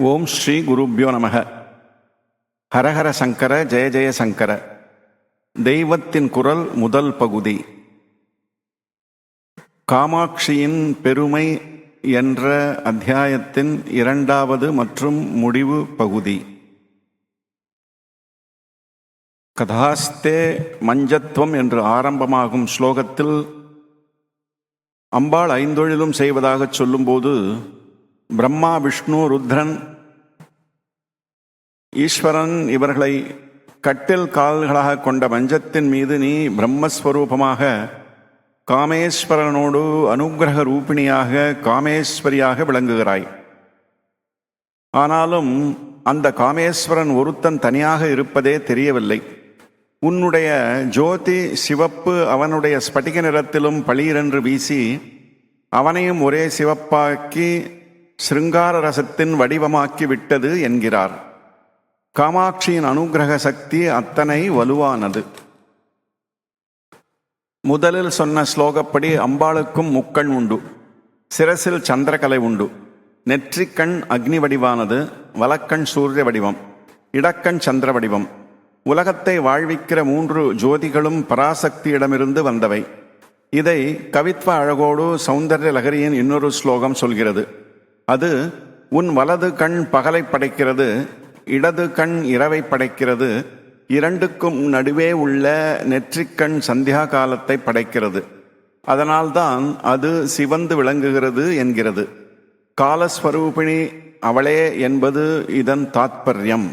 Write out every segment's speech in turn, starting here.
ஓம் ஸ்ரீ குருப்யோ நமக. ஹரஹர சங்கர ஜெய ஜெய சங்கர. தெய்வத்தின் குரல் முதல் பகுதி. காமாட்சியின் பெருமை என்ற அத்தியாயத்தின் இரண்டாவது மற்றும் முடிவு பகுதி. கதாஸ்தே மஞ்சத்துவம் என்று ஆரம்பமாகும் ஸ்லோகத்தில் அம்பாள் ஐந்தொழிலும் செய்வதாகச் சொல்லும்போது பிரம்மா விஷ்ணு ருத்ரன் ஈஸ்வரன் இவர்களை கட்டில் கால்களாக கொண்ட மஞ்சத்தின் மீது நீ பிரம்மஸ்வரூபமாக காமேஸ்வரனோடு அனுக்கிரக ரூபிணியாக காமேஸ்வரியாக விளங்குகிறாய். ஆனாலும் அந்த காமேஸ்வரன் ஒருத்தன் தனியாக இருப்பதே தெரியவில்லை. உன்னுடைய ஜோதி சிவப்பு அவனுடைய ஸ்பட்டிக நிறத்திலும் பளீரென்று வீசி அவனையும் ஒரே சிவப்பாக்கி சிருங்கார ரசத்தின் வடிவமாக்கி விட்டது என்கிறார். காமாட்சியின் அனுகிரக சக்தி அத்தனை வலுவானது. முதலில் சொன்ன ஸ்லோகப்படி அம்பாளுக்கும் முக்கண் உண்டு. சிரசில் சந்திரகலை உண்டு. நெற்றிக்கண் அக்னி வடிவானது வலக்கண் சூரிய வடிவம் இடக்கண் சந்திர வடிவம். உலகத்தை வாழ்விக்கிற மூன்று ஜோதிகளும் பராசக்தியிடமிருந்து வந்தவை. இதை கவித்வ அழகோடு சௌந்தர்ய லகரியின் இன்னொரு ஸ்லோகம் சொல்கிறது. அது உன் வலது கண் பகலை படைக்கிறது இடது கண் இரவை படைக்கிறது இரண்டுக்கும் நடுவே உள்ள நெற்றிக்கண் சந்தியா காலத்தை படைக்கிறது. அதனால்தான் அது சிவந்து விளங்குகிறது என்கிறது. காலஸ்வரூபிணி அவளே என்பது இதன் தாத்பரியம்.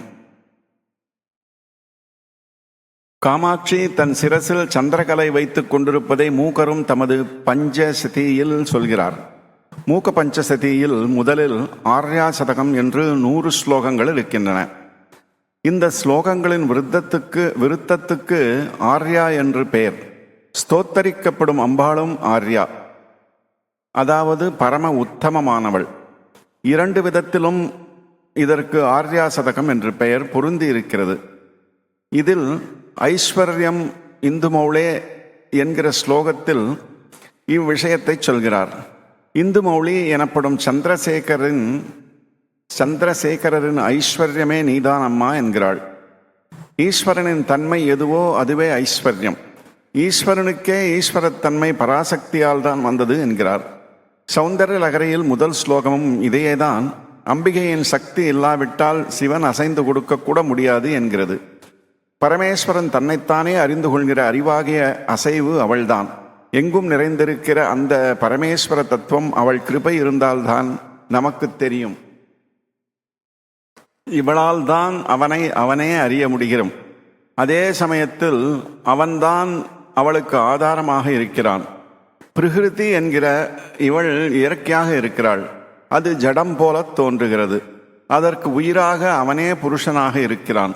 காமாட்சி தன் சிரசில் சந்திரகலை வைத்துக் கொண்டிருப்பதை மூக்கரும் தமது பஞ்சசதியில் சொல்கிறார். மூக்க பஞ்சசதியில் முதலில் ஆர்யா சதகம் என்று நூறு ஸ்லோகங்கள் இருக்கின்றன. இந்த ஸ்லோகங்களின் விருத்தத்துக்கு விருத்தத்துக்கு ஆர்யா என்று பெயர். ஸ்தோத்தரிக்கப்படும் அம்பாளும் ஆர்யா. அதாவது பரம உத்தமமானவள். இரண்டு விதத்திலும் இதற்கு ஆர்யா சதகம் என்று பெயர் பொருந்தி இருக்கிறது. இதில் ஐஸ்வர்யம் இந்துமௌளே என்கிற ஸ்லோகத்தில் இவ்விஷயத்தை சொல்கிறார். இந்து மௌலி எனப்படும் சந்திரசேகரின் சந்திரசேகரரின் ஐஸ்வர்யமே நீதான் அம்மா என்கிறாள். ஈஸ்வரனின் தன்மை எதுவோ அதுவே ஐஸ்வர்யம். ஈஸ்வரனுக்கே ஈஸ்வரத்தன்மை பராசக்தியால் தான் வந்தது என்கிறார். சௌந்தர்ய லகரையில் முதல் ஸ்லோகமும் இதையேதான் அம்பிகையின் சக்தி இல்லாவிட்டால் சிவன் அசைந்து கொடுக்க கூட முடியாது என்கிறது. பரமேஸ்வரன் தன்னைத்தானே அறிந்து கொள்கிற அறிவாகிய அசைவு அவள்தான். எங்கும் நிறைந்திருக்கிற அந்த பரமேஸ்வர தத்துவம் அவள் கிருபை இருந்தால்தான் நமக்கு தெரியும். இவளால் தான் அவனை அவனே அறிய முடிகிறோம். அதே சமயத்தில் அவன்தான் அவளுக்கு ஆதாரமாக இருக்கிறான். பிரகிருதி என்கிற இவள் இயற்கையாக இருக்கிறாள். அது ஜடம் போல தோன்றுகிறது. அதற்கு உயிராக அவனே புருஷனாக இருக்கிறான்.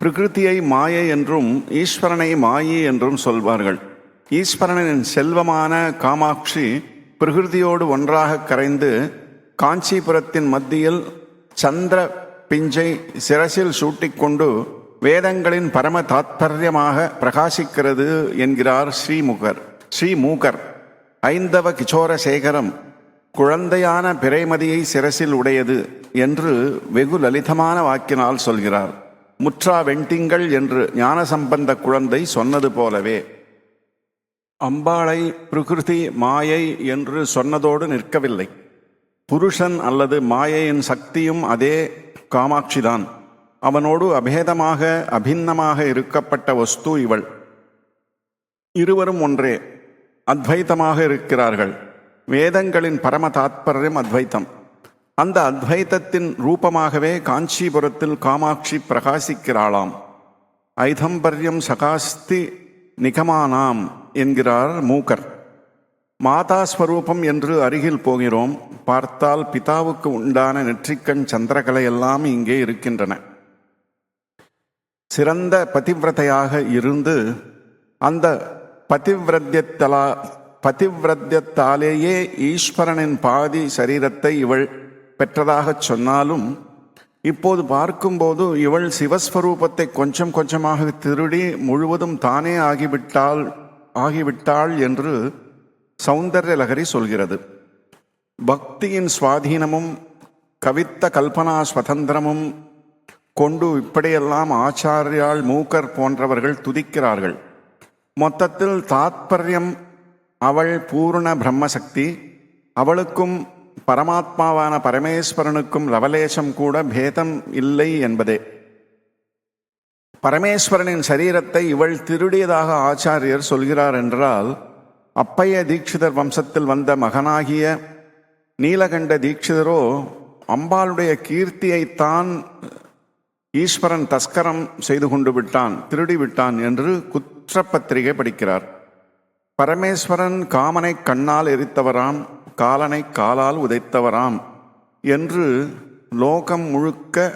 பிரகிருதியை மாயை என்றும் ஈஸ்வரனை மாயி என்றும் சொல்வார்கள். ஈஸ்வரனின் செல்வமான காமாட்சி பிரகிருதியோடு ஒன்றாக கரைந்து காஞ்சிபுரத்தின் மத்தியில் சந்திர பிஞ்சை சிரசில் சூட்டிக்கொண்டு வேதங்களின் பரம தாத்பரியமாக பிரகாசிக்கிறது என்கிறார் ஸ்ரீமுகர். ஸ்ரீமூகர். ஐந்தவ கிச்சோர சேகரம் குழந்தையான பிறைமதியை சிரசில் உடையது என்று வெகு லலிதமான வாக்கினால் சொல்கிறார். முற்றா வெண்டிங்கள் என்று ஞானசம்பந்த குழந்தை சொன்னது போலவே. அம்பாளை பிரகிருதி மாயை என்று சொன்னதோடு நிற்கவில்லை. புருஷன் அல்லது மாயையின் சக்தியும் அதே காமாட்சிதான். அவனோடு அபேதமாக அபின்னமாக இருக்கப்பட்ட வஸ்து இவள். இருவரும் ஒன்றே அத்வைத்தமாக இருக்கிறார்கள். வேதங்களின் பரம தாத்பரியம் அத்வைத்தம். அந்த அத்வைத்தத்தின் ரூபமாகவே காஞ்சிபுரத்தில் காமாட்சி பிரகாசிக்கிறாளாம். ஐதம்பரியம் சகாஸ்தி நிகமானாம். என்கிறார் மூக்கர். மாதா ஸ்வரூபம் என்று அருகில் போகிறோம். பார்த்தால் பிதாவுக்கு உண்டான நெற்றிக்கண் சந்திரகலை எல்லாம் இங்கே இருக்கின்றன. சிறந்த பதிவிரதையாக இருந்து அந்த பதிவிரத்தியத்தலா பதிவிரத்தியத்தாலேயே ஈஸ்வரனின் பாதி சரீரத்தை இவள் பெற்றதாகச் சொன்னாலும் இப்போது பார்க்கும்போது இவள் சிவஸ்வரூபத்தை கொஞ்சம் கொஞ்சமாக திருடி முழுவதும் தானே ஆகிவிட்டாள் ஆகிவிட்டாள் என்று சௌந்தர்ய லகரி சொல்கிறது. பக்தியின் சுவாதீனமும் கவித்த கல்பனா ஸ்வதந்திரமும் கொண்டு இப்படியெல்லாம் ஆச்சாரியால் மூக்கர் போன்றவர்கள் துதிக்கிறார்கள். மொத்தத்தில் தாத்பரியம் அவள் பூர்ண பிரம்மசக்தி அவளுக்கும் பரமாத்மாவான பரமேஸ்வரனுக்கும் லவலேசம் கூட பேதம் இல்லை என்பதே. பரமேஸ்வரனின் சரீரத்தை இவள் திருடியதாக ஆச்சாரியர் சொல்கிறார் என்றால் அப்பைய தீட்சிதர் வம்சத்தில் வந்த மகனாகிய நீலகண்ட தீட்சிதரோ அம்பாளுடைய கீர்த்தியைத்தான் ஈஸ்வரன் தஸ்கரம் செய்து கொண்டு விட்டான் திருடி விட்டான் என்று குற்றப்பத்திரிகை படிக்கிறார். பரமேஸ்வரன் காமனை கண்ணால் எரித்தவராம் காலனை காலால் உதைத்தவராம் என்று லோகம் முழுக்க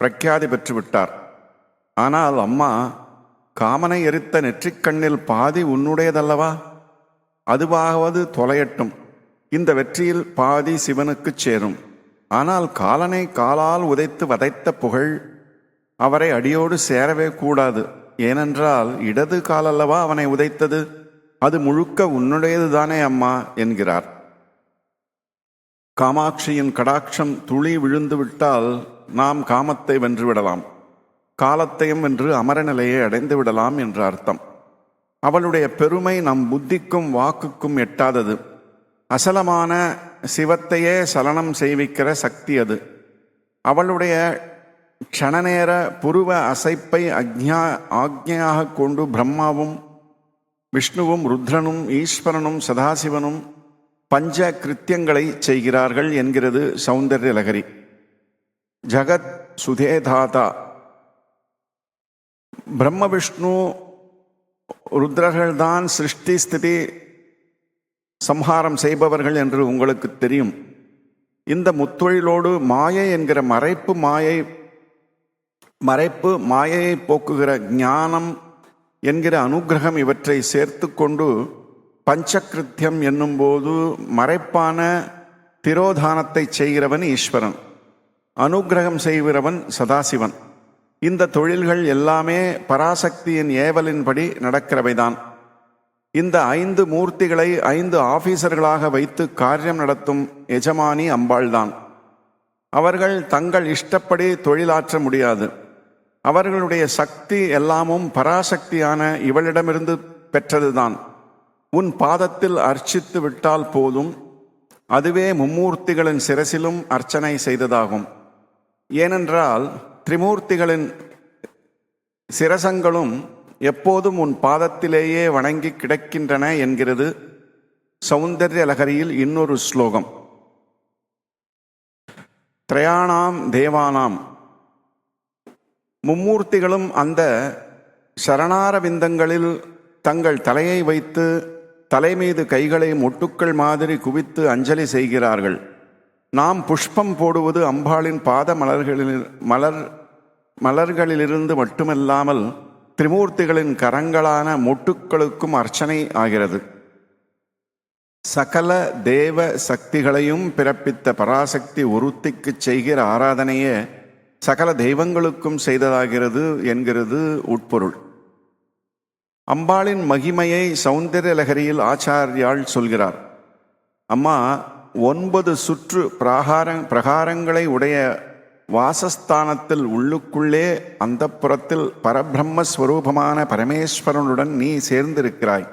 பிரக்யாதி பெற்றுவிட்டார். ஆனால் அம்மா காமனை எரித்த நெற்றிக்கண்ணில் பாதி உன்னுடையதல்லவா? அதுவாவது தொலையட்டும். இந்த வெற்றியில் பாதி சிவனுக்குச் சேரும். ஆனால் காலனை காலால் உதைத்து வதைத்த புகழ் அவரை அடியோடு சேரவே கூடாது. ஏனென்றால் இடது காலல்லவா அவனை உதைத்தது? அது முழுக்க உன்னுடையதுதானே அம்மா என்கிறார். காமாட்சியின் கடாட்சம் துளி விழுந்து விட்டால் நாம் காமத்தை வென்றுவிடலாம். காலத்தையும் வென்று அமரநிலையை அடைந்து விடலாம் என்ற அர்த்தம். அவளுடைய பெருமை நம் புத்திக்கும் வாக்குக்கும் எட்டாதது. அசலமான சிவத்தையே சலனம் செய்விக்கிற சக்தி அது. அவளுடைய க்ஷணநேர புருவ அசைப்பை அக்ஞா ஆக்ஞையாக கொண்டு பிரம்மாவும் விஷ்ணுவும் ருத்ரனும் ஈஸ்வரனும் சதாசிவனும் பஞ்ச கிருத்தியங்களை செய்கிறார்கள் என்கிறது சௌந்தர்ய லகரி ஜகத் சுதேதாதா. பிரம்ம விஷ்ணு ருத்ரர்கள்தான் சிருஷ்டி ஸ்திதி சம்ஹாரம் செய்பவர்கள் என்று உங்களுக்கு தெரியும். இந்த முத்தொழிலோடு மாயை என்கிற மறைப்பு மாயை மறைப்பு மாயையை போக்குகிற ஞானம் என்கிற அனுக்கிரகம் இவற்றை சேர்த்து கொண்டு பஞ்சகிருத்தியம் என்னும்போது மறைப்பான திரோதானத்தை செய்கிறவன் ஈஸ்வரன். அனுக்கிரகம் செய்கிறவன் சதாசிவன். இந்த தொழில்கள் எல்லாமே பராசக்தியின் ஏவலின்படி நடக்கிறவைதான். இந்த ஐந்து மூர்த்திகளை ஐந்து ஆபீசர்களாக வைத்து காரியம் நடத்தும் எஜமானி அம்பாள்தான். அவர்கள் தங்கள் இஷ்டப்படி தொழிலாற்ற முடியாது. அவர்களுடைய சக்தி எல்லாமும் பராசக்தியான இவளிடமிருந்து பெற்றதுதான். உன் பாதத்தில் அர்ச்சித்து விட்டால் போதும். அதுவே மும்மூர்த்திகளின் சிரசிலும் அர்ச்சனை செய்ததாகும். ஏனென்றால் திரிமூர்த்திகளின் சிரசங்களும் எப்போதும் உன் பாதத்திலேயே வணங்கி கிடக்கின்றன என்கிறது சௌந்தர்ய லகரியில் இன்னொரு ஸ்லோகம். திரயாணாம் தேவானாம். மும்மூர்த்திகளும் அந்த சரணாரவிந்தங்களில் தங்கள் தலையை வைத்து தலை மீது கைகளை மொட்டுக்கள் மாதிரி குவித்து அஞ்சலி செய்கிறார்கள். நாம் புஷ்பம் போடுவது அம்பாளின் பாத மலர்களில் மலர் மலர்களிலிருந்து மட்டுமல்லாமல் திரிமூர்த்திகளின் கரங்களான மொட்டுக்களுக்கும் அர்ச்சனை ஆகிறது. சகல தேவ சக்திகளையும் பிறப்பித்த பராசக்தி ஒருத்திக்கு செய்கிற ஆராதனையே சகல தெய்வங்களுக்கும் செய்ததாகிறது என்கிறது உட்பொருள். அம்பாளின் மகிமையை சௌந்தர்ய லகரியில் ஆச்சாரியால் சொல்கிறார். அம்மா ஒன்பது சுற்று பிராகார பிரகாரங்களை உடைய வாசஸ்தானத்தில் உள்ளுக்குள்ளே அந்த புறத்தில் பரபிரம்மஸ்வரூபமான பரமேஸ்வரனுடன் நீ சேர்ந்திருக்கிறாய்.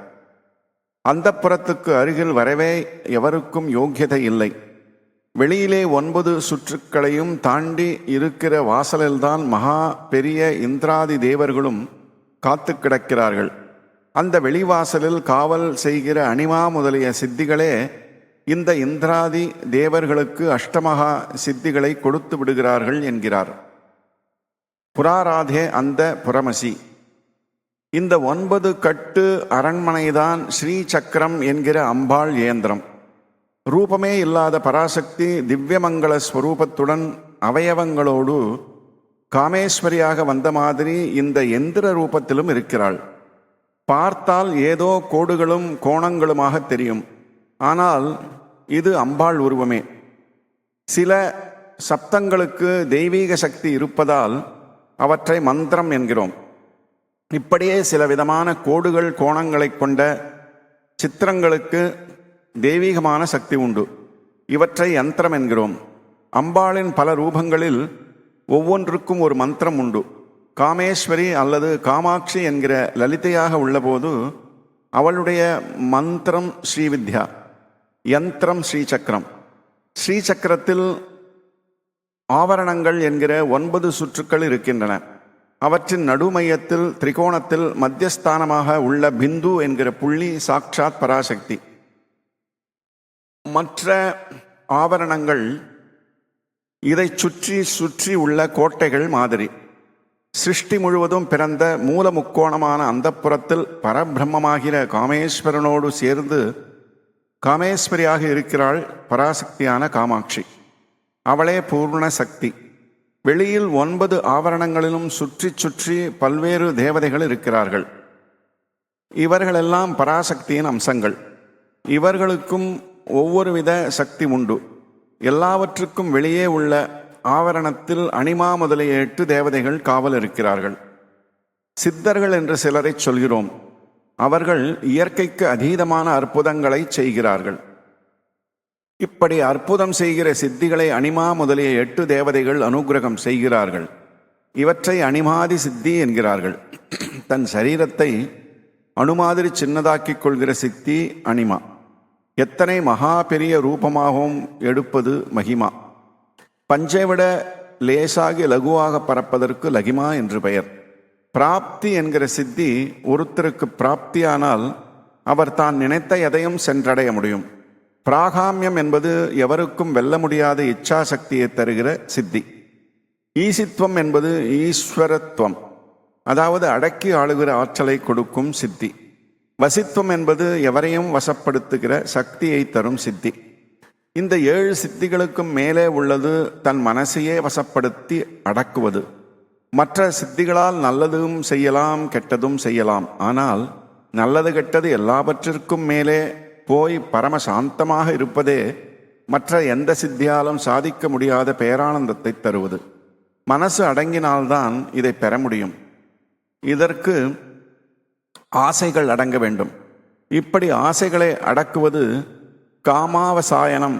அந்த புறத்துக்கு அருகில் வரவே எவருக்கும் யோக்கியதை இல்லை. வெளியிலே ஒன்பது சுற்றுக்களையும் தாண்டி இருக்கிற வாசலில்தான் மகா பெரிய இந்திராதி தேவர்களும் காத்து கிடக்கிறார்கள். அந்த வெளிவாசலில் காவல் செய்கிற அனிமா முதலிய சித்திகளே இந்த இந்திராதி தேவர்களுக்கு அஷ்டமகா சித்திகளை கொடுத்து விடுகிறார்கள் என்கிறார். புராராதே அந்த புரமசி. இந்த ஒன்பது கட்டு அரண்மனைதான் ஸ்ரீ சக்கரம் என்கிற அம்பாள் ஏந்திரம். ரூபமே இல்லாத பராசக்தி திவ்யமங்கள ஸ்வரூபத்துடன் அவயவங்களோடு காமேஸ்வரியாக வந்த மாதிரி இந்த எந்திர ரூபத்திலும் இருக்கிறாள். பார்த்தால் ஏதோ கோடுகளும் கோணங்களுமாக தெரியும். ஆனால் இது அம்பாள் உருவமே. சில சப்தங்களுக்கு தெய்வீக சக்தி இருப்பதால் அவற்றை மந்திரம் என்கிறோம். இப்படியே சில விதமான கோடுகள் கோணங்களை கொண்ட சித்திரங்களுக்கு தெய்வீகமான சக்தி உண்டு. இவற்றை யந்திரம் என்கிறோம். அம்பாளின் பல ரூபங்களில் ஒவ்வொன்றுக்கும் ஒரு மந்திரம் உண்டு. காமேஸ்வரி அல்லது காமாட்சி என்கிற லலிதையாக உள்ளபோது அவளுடைய மந்திரம் ஸ்ரீவித்யா. யந்திரம் ஸ்ரீசக்கரம். ஸ்ரீசக்கரத்தில் ஆவரணங்கள் என்கிற ஒன்பது சுற்றுக்கள் இருக்கின்றன. அவற்றின் நடுமையத்தில் திரிகோணத்தில் மத்தியஸ்தானமாக உள்ள பிந்து என்கிற புள்ளி சாக்ஷாத் பராசக்தி. மற்ற ஆவரணங்கள் இதை சுற்றி சுற்றி உள்ள கோட்டைகள் மாதிரி. சிருஷ்டி முழுவதும் பிறந்த மூல முக்கோணமான அந்தப்புறத்தில் பரபிரம்மமாகிற காமேஸ்வரனோடு சேர்ந்து காமேஸ்வரியாக இருக்கிறாள் பராசக்தியான காமாட்சி. அவளே பூர்ண சக்தி. வெளியில் ஒன்பது ஆவரணங்களிலும் சுற்றி சுற்றி பல்வேறு தேவதைகள் இருக்கிறார்கள். இவர்களெல்லாம் பராசக்தியின் அம்சங்கள். இவர்களுக்கும் ஒவ்வொரு வித சக்தி உண்டு. எல்லாவற்றுக்கும் வெளியே உள்ள ஆவரணத்தில் அனிமா முதலிய எட்டு தேவதைகள் காவல் இருக்கிறார்கள். சித்தர்கள் என்று சிலரை சொல்கிறோம். அவர்கள் இயற்கைக்கு அதீதமான அற்புதங்களை செய்கிறார்கள். இப்படி அற்புதம் செய்கிற சித்திகளை அனிமா முதலிய எட்டு தேவதைகள் அனுக்கிரகம் செய்கிறார்கள். இவற்றை அனிமாதி சித்தி என்கிறார்கள். தன் சரீரத்தை அணுமாதிரி சின்னதாக்கிக் கொள்கிற சித்தி அனிமா. எத்தனை மகா பெரிய ரூபமாகவும் எடுப்பது மகிமா. பஞ்சை விட லேசாகி லகுவாக பறப்பதற்கு லகிமா என்று பெயர். பிராப்தி என்கிற சித்தி ஒருத்தருக்கு பிராப்தியானால் அவர் தான் நினைத்த எதையும் சென்றடைய முடியும். பிராகாமியம் என்பது எவருக்கும் வெல்ல முடியாத இச்சா சக்தியை தருகிற சித்தி. ஈசித்துவம் என்பது ஈஸ்வரத்துவம். அதாவது அடக்கி ஆளுகிற ஆற்றலை கொடுக்கும் சித்தி. வசித்துவம் என்பது எவரையும் வசப்படுத்துகிற சக்தியை தரும் சித்தி. இந்த ஏழு சித்திகளுக்கும் மேலே உள்ளது தன் மனசையே வசப்படுத்தி அடக்குவது. மற்ற சித்திகளால் நல்லதும் செய்யலாம் கெட்டதும் செய்யலாம். ஆனால் நல்லது கெட்டது எல்லாவற்றிற்கும் மேலே போய் பரம சாந்தமாக இருப்பதே மற்ற எந்த சித்தியாலும் சாதிக்க முடியாத பேரானந்தத்தை தருவது. மனசு அடங்கினால்தான் இதை பெற முடியும். இதற்கு ஆசைகள் அடங்க வேண்டும். இப்படி ஆசைகளை அடக்குவது காமாவசாயனம்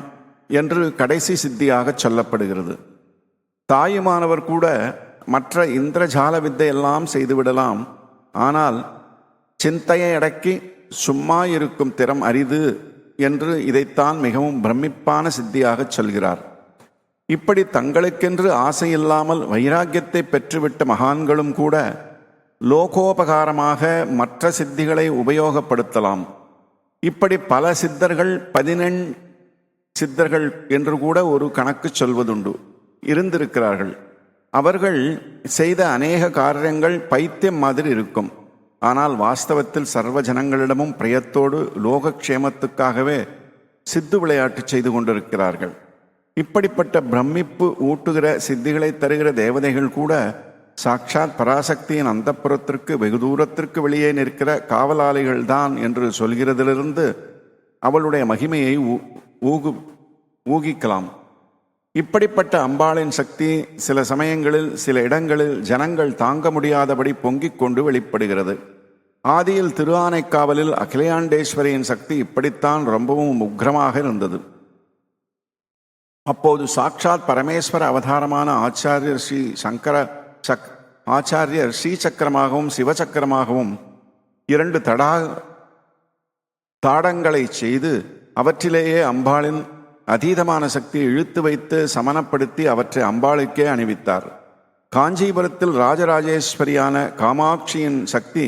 என்று கடைசி சித்தியாக சொல்லப்படுகிறது. தாயுமானவர் கூட மற்ற இந்திரஜால வித்தையெல்லாம் செய்துவிடலாம். ஆனால் சிந்தையை அடக்கி சும்மா இருக்கும் திறம் அரிது என்று இதைத்தான் மிகவும் பிரமிப்பான சித்தியாகச் சொல்கிறார். இப்படி தங்களுக்கென்று ஆசையில்லாமல் வைராக்கியத்தை பெற்றுவிட்ட மகான்களும் கூட லோகோபகாரமாக மற்ற சித்திகளை உபயோகப்படுத்தலாம். இப்படி பல சித்தர்கள் பதினெண் சித்தர்கள் என்று கூட ஒரு கணக்கு சொல்வதுண்டு. இருந்திருக்கிறார்கள். அவர்கள் செய்த அநேக காரியங்கள் பைத்தியம் மாதிரி இருக்கும். ஆனால் வாஸ்தவத்தில் சர்வ ஜனங்களிடமும் பிரயத்தோடு லோகக்ஷேமத்துக்காகவே சித்து விளையாட்டு செய்து கொண்டிருக்கிறார்கள். இப்படிப்பட்ட பிரமிப்பு ஊட்டுகிற சித்திகளை தருகிற தேவதைகள் கூட சாட்சாத் பராசக்தியின் அந்தப்புறத்திற்கு வெகு தூரத்திற்கு வெளியே நிற்கிற காவலாளிகள் தான் என்று சொல்கிறதிலிருந்து அவளுடைய மகிமையை ஊ- ஊகு ஊகிக்கலாம். இப்படிப்பட்ட அம்பாளின் சக்தி சில சமயங்களில் சில இடங்களில் ஜனங்கள் தாங்க முடியாதபடி பொங்கிக் கொண்டு வெளிப்படுகிறது. ஆதியில் திருவானைக்காவலில் அகிலையாண்டேஸ்வரியின் சக்தி இப்படித்தான் ரொம்பவும் உக்ரமாக இருந்தது. அப்போது சாட்சாத் பரமேஸ்வர அவதாரமான ஆச்சாரியர் ஸ்ரீ சங்கர சக் ஆச்சாரியர் ஸ்ரீ சக்கரமாகவும் சிவசக்கரமாகவும் இரண்டு தடா தாடங்களை செய்து அவற்றிலேயே அம்பாளின் அதீதமான சக்தியை இழுத்து வைத்து சமனப்படுத்தி அவற்றை அம்பாளுக்கே அணிவித்தார். காஞ்சிபுரத்தில் ராஜராஜேஸ்வரியான காமாட்சியின் சக்தி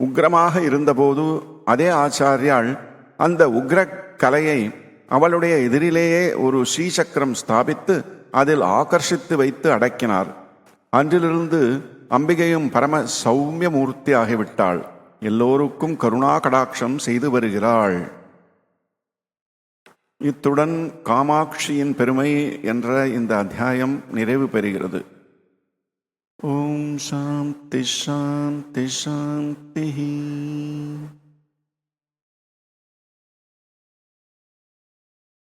உக்ரமாக இருந்தபோது அதே ஆச்சாரியால் அந்த உக்ர கலையை அவளுடைய எதிரிலேயே ஒரு ஸ்ரீசக்கரம் ஸ்தாபித்து அதில் ஆகர்ஷித்து வைத்து அடக்கினார். அன்றிலிருந்து அம்பிகையும் பரம சௌமியமூர்த்தி ஆகிவிட்டாள் எல்லோருக்கும் கருணா கடாட்சம் செய்து வருகிறாள். இத்துடன் காமாட்சியின் பெருமை என்ற இந்த அத்தியாயம் நிறைவு பெறுகிறது. ஓம் சாந்தி சாந்தி சாந்தி.